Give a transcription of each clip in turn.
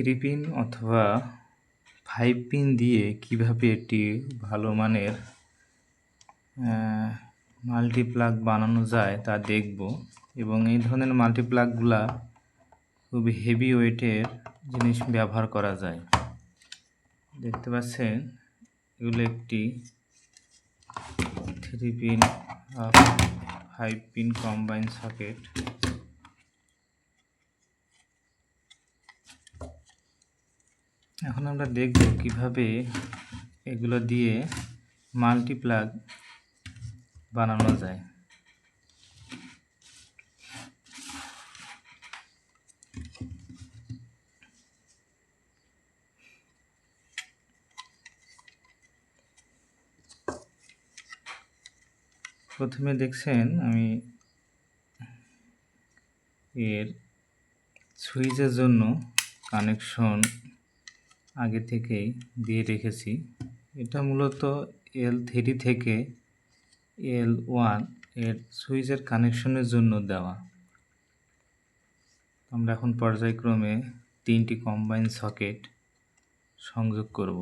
Three pin অথবা five pin দিয়ে কীভাবে একটি ভালো মানের মাল্টিপ্লাগ বানানো যায় তা দেখব। এবং এই ধরনের মাল্টিপ্লাগগুলা খুবই হেভি ওয়েটের জিনিস ব্যবহার করা যায়। দেখতে পাচ্ছেন, এগুলো একটি three pin five pin combine socket. এখন আমরা দেখব কীভাবে এগুলো দিয়ে মাল্টিপ্লাগ বানানো যায়। প্রথমে দেখছেন আমি এর সুইচের জন্য কানেকশন আগে থেকেই দিয়ে রেখেছি। এটা মূলত এল থ্রি থেকে এল ওয়ানের সুইচের কানেকশনের জন্য দেওয়া। আমরা এখন পর্যায়ক্রমে তিনটি কম্বাইন সকেট সংযোগ করব।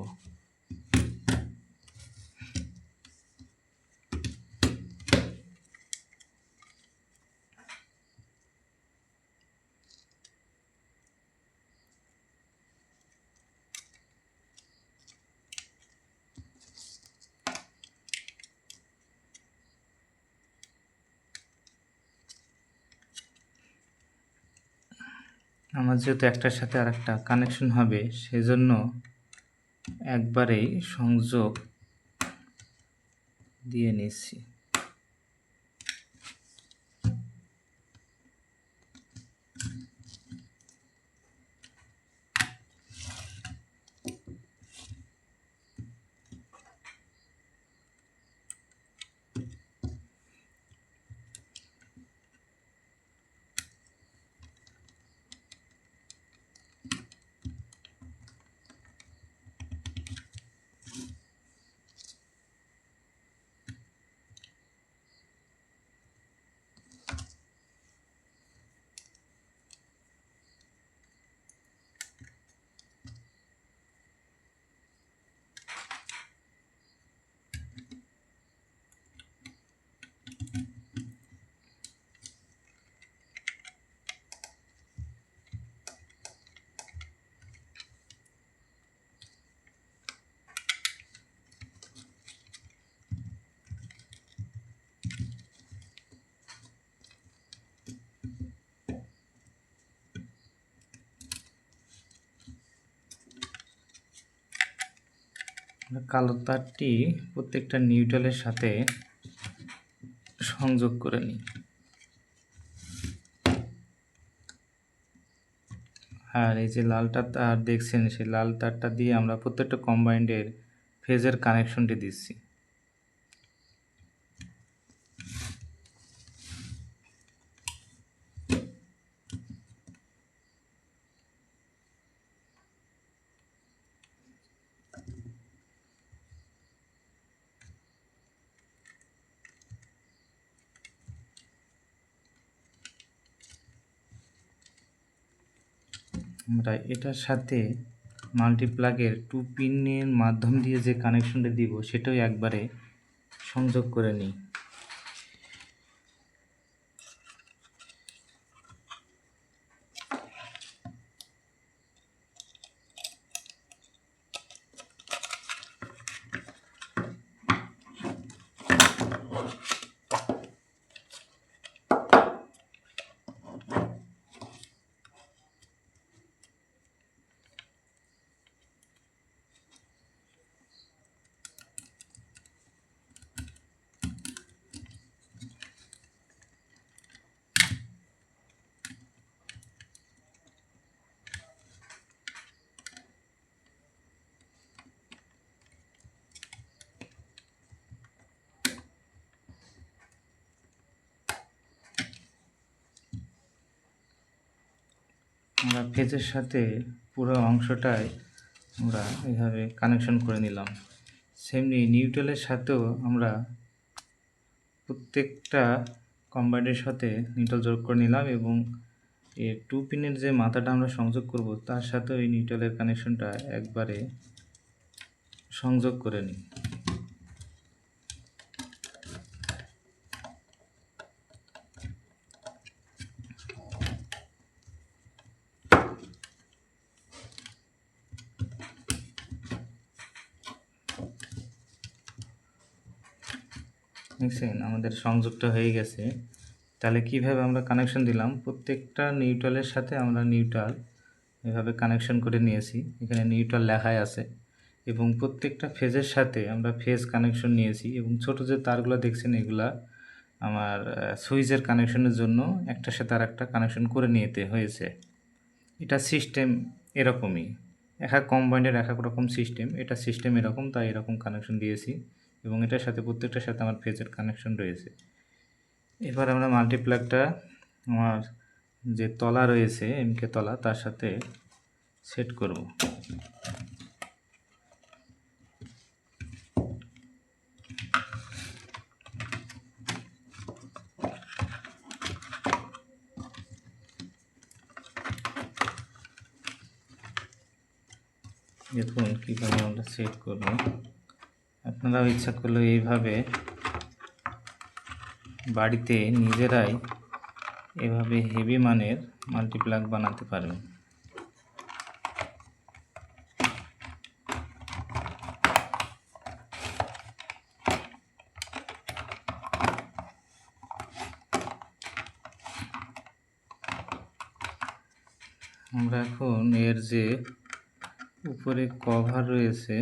আমার যেহেতু একটার সাথে আর একটা কানেকশন হবে সেজন্য একবারেই সংযোগ দিয়ে নিচ্ছি। কালো তারটি প্রত্যেকটা নিউট্রালের সাথে সংযোগ করে নিই। আর এই যে লালটা তার দেখছেন, সেই লাল তারটা দিয়ে আমরা প্রত্যেকটা কম্বাইন্ডের ফেজের কানেকশনটি দিচ্ছি। আমরা এটার সাথে মাল্টিপ্লাগের টু পিনের মাধ্যম দিয়ে যে কানেকশনটা দিব, সেটাও একবারে সংযোগ করে নিই। আমরা ফেজের সাথে পুরো অংশটাই আমরা এইভাবে কানেকশন করে নিলাম। সেমনি নিউট্রালের সাথেও আমরা প্রত্যেকটা কম্বাইন্ডের সাথে নিউট্রাল যোগ করে নিলাম এবং এই টু পিনের যে মাথাটা আমরা সংযোগ করব, তার সাথে ওই নিউট্রালের কানেকশনটা একবারে সংযোগ করে নিই। দেখছেন, আমাদের সংযোগটা হয়ে গেছে। তাহলে কীভাবে আমরা কানেকশন দিলাম? প্রত্যেকটা নিউট্রালের সাথে আমরা নিউট্রাল এভাবে কানেকশন করে নিয়েছি। এখানে নিউট্রাল লেখায় আছে। এবং প্রত্যেকটা ফেজের সাথে আমরা ফেজ কানেকশন নিয়েছি এবং ছোট যে তারগুলো দেখছেন, এগুলা আমার সুইচের কানেকশনের জন্য একটার সাথে আর একটা কানেকশন করে নিতে হয়েছে। এটা সিস্টেম এরকমই। এক এক কম্বাইন্ডের এক এক রকম সিস্টেম এটা সিস্টেম এরকম, তাই এরকম কানেকশন দিয়েছি। এবং এটার সাথে প্রত্যেকটার সাথে আমার ফেজের কানেকশন রয়েছে। এবার আমরা মাল্টিপ্লাগটা আমার যে তলা রয়েছে এমকে তলা, তার সাথে সেট করব। দেখুন কীভাবে আমরা সেট করব। আপনারাও ইচ্ছা করলে এইভাবে বাড়িতে নিজেরাই এভাবে হেভি মানের মাল্টিপ্লাগ বানাতে পারবেন। আমরা এখন এর যে উপরে কভার রয়েছে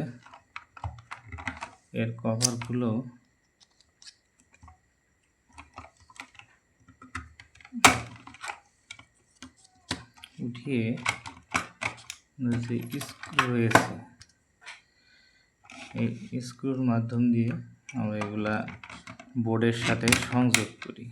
এর কভারগুলো উঠিয়ে যে স্ক্রু রয়েছে, এই স্ক্রুর মাধ্যম দিয়ে আমরা এগুলা বোর্ডের সাথে সংযোগ করি।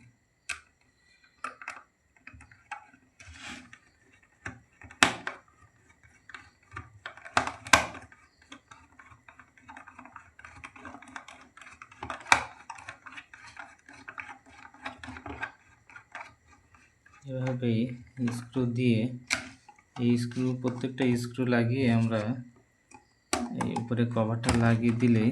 এভাবেই স্ক্রু দিয়ে এই স্ক্রু, প্রত্যেকটা স্ক্রু লাগিয়ে আমরা এই উপরে কভারটা লাগিয়ে দিলেই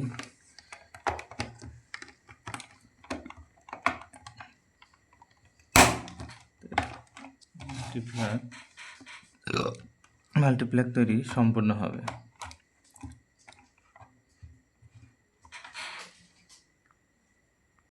মাল্টিপ্লাগ তৈরি সম্পূর্ণ হবে।